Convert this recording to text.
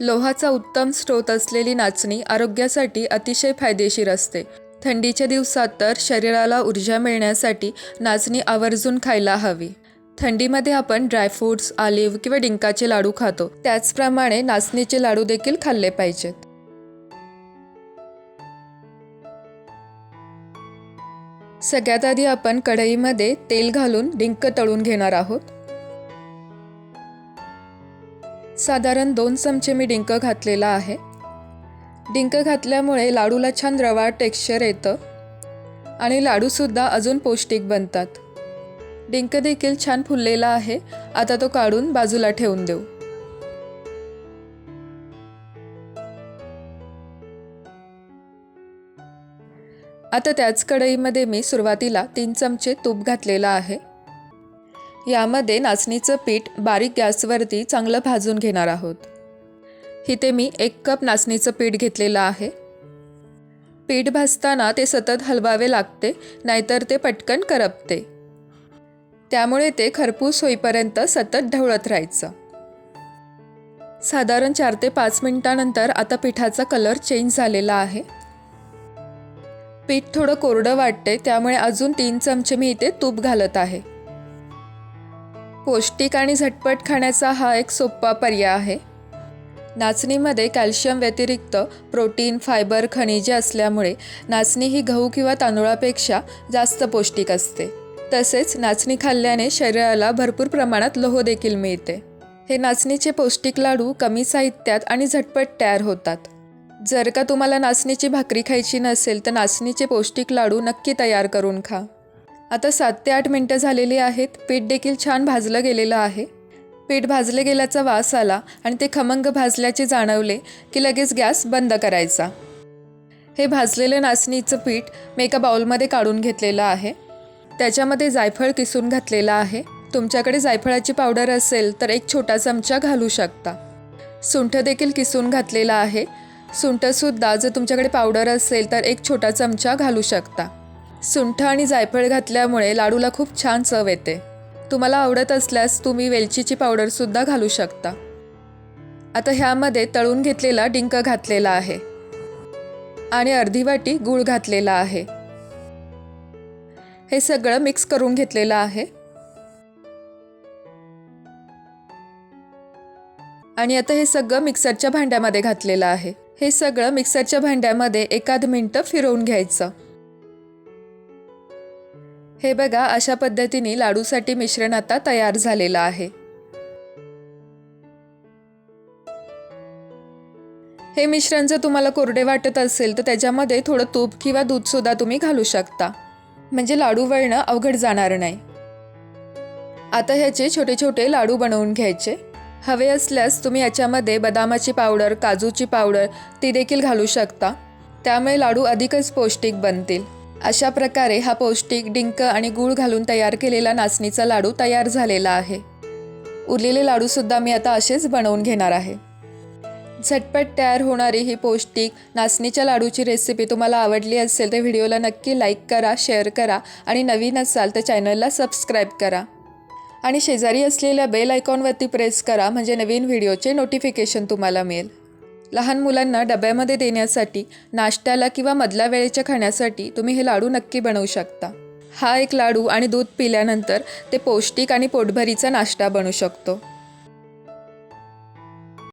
लोहाचा उत्तम स्रोत असलेली नाचणी आरोग्यासाठी अतिशय फायदेशीर असते. थंडीच्या दिवसात तर शरीराला ऊर्जा मिळण्यासाठी नाचणी आवर्जून खायला हवी. थंडीमध्ये आपण ड्रायफ्रूट्स ऑलिव्ह किंवा डिंकाचे लाडू खातो. त्याचप्रमाणे नाचणीचे लाडू देखील खाल्ले पाहिजेत. सगळ्यात आधी आपण कढईमध्ये तेल घालून डिंक तळून घेणार आहोत. साधारण दोन चमचे मी डिंक घातलेला आहे. डिंक घातल्यामुळे लाडूला छान रवा टेक्स्चर येतं आणि लाडूसुद्धा अजून पौष्टिक बनतात. डिंक देखील छान फुललेला आहे. आता तो काढून बाजूला ठेवून देऊ. आता त्याच कढईमध्ये मी सुरुवातीला तीन चमचे तूप घातलेलं आहे. यामध्ये नाचणीचं पीठ बारीक गॅसवरती चांगलं भाजून घेणार आहोत. इथे मी एक कप नाचणीचं पीठ घेतलेलं आहे. पीठ भाजताना ते सतत हलवावे लागते नाहीतर ते पटकन करपते. त्यामुळे ते खरपूस होईपर्यंत सतत ढवळत राहायचं. साधारण चार ते पाच मिनिटानंतर आता पिठाचा कलर चेंज झालेला आहे. पीठ थोडं कोरडं वाटते त्यामुळे अजून तीन चमचे मी इथे तूप घालत आहे. पौष्टिक आणि झटपट खाण्याचा हा एक सोपा पर्याय आहे. नाचणीमध्ये कॅल्शियम व्यतिरिक्त प्रोटीन फायबर खनिजे असल्यामुळे नाचणी ही गहू किंवा तांदूळापेक्षा जास्त पौष्टिक असते. तसेच नाचणी खाल्ल्याने शरीराला भरपूर प्रमाणात लोह देखील मिळते. हे नाचणीचे पौष्टिक लाडू कमी साहित्यात आणि झटपट तयार होतात. जर का तुम्हाला नाचणीची भाकरी खायची नसेल तर नाचणीचे पौष्टिक लाडू नक्की तयार करून खा. आता सात ते आठ मिनटं झालेली आहेत. पीठ देखील छान भाजलं गेलेलं आहे. पीठ भाजले गेल्याचा वास आला आणि ते खमंग भाजल्याचे जाणवले की लगेच गॅस बंद करायचा. हे भाजलेलं नाचणीचं पीठ मी एका बाउलमध्ये काढून घेतलेलं आहे. त्याच्यामध्ये जायफळ किसून घातलेलं आहे. तुमच्याकडे जायफळाची पावडर असेल तर एक छोटा चमचा घालू शकता. सुंठ देखील किसून घातलेला आहे. सुंठसुद्धा जर तुमच्याकडे पावडर असेल तर एक छोटा चमचा घालू शकता. सुंठ आणि जायफळ घातल्यामुळे लाडूला खूप छान चव येते. तुम्हाला आवडत असल्यास तुम्ही वेलचीची पावडरसुद्धा घालू शकता. आता ह्यामध्ये तळून घेतलेला डिंक घातलेला आहे. आणि अर्धी वाटी गूळ घातलेला आहे. हे सगळं मिक्स करून घेतलेलं आहे. आणि आता हे सगळं मिक्सरच्या भांड्यामध्ये घातलेलं आहे. हे सगळं मिक्सरच्या भांड्यामध्ये एकाद मिनटं फिरवून घ्यायचं. हे बघा अशा पद्धतीने लाडूसाठी मिश्रण आता तयार झालेलं आहे. हे मिश्रण जर तुम्हाला कोरडे वाटत असेल तर त्याच्यामध्ये थोडं तूप किंवा दूधसुद्धा तुम्ही घालू शकता. म्हणजे लाडू वळणं अवघड जाणार नाही. आता ह्याचे छोटे छोटे लाडू बनवून घ्यायचे. हवे असल्यास तुम्ही याच्यामध्ये बदामाची पावडर काजूची पावडर ती देखील घालू शकता. त्यामुळे लाडू अधिकच पौष्टिक बनतील. अशा प्रकारे हा पौष्टिक डिंक आणि गूळ घालून तयार केलेला नाचणीचा लाडू तयार झालेला आहे. उरलेले लाडूसुद्धा मी आता असेच बनवून घेणार आहे. झटपट तयार होणारी ही पौष्टिक नाचणीच्या लाडूची रेसिपी तुम्हाला आवडली असेल तर व्हिडिओला नक्की लाईक करा शेअर करा आणि नवीन असाल तर चॅनलला सबस्क्राईब करा. आणि शेजारी असलेल्या बेल आयकॉनवरती प्रेस करा म्हणजे नवीन व्हिडिओचे नोटिफिकेशन तुम्हाला मिळेल. लहान मुलांना डब्यामध्ये देण्यासाठी नाश्त्याला किंवा मधल्या वेळेच्या खाण्यासाठी तुम्ही हे लाडू नक्की बनवू शकता. हा एक लाडू आणि दूध पिल्यानंतर ते पौष्टिक आणि पोटभरीचा नाश्ता बनू शकतो.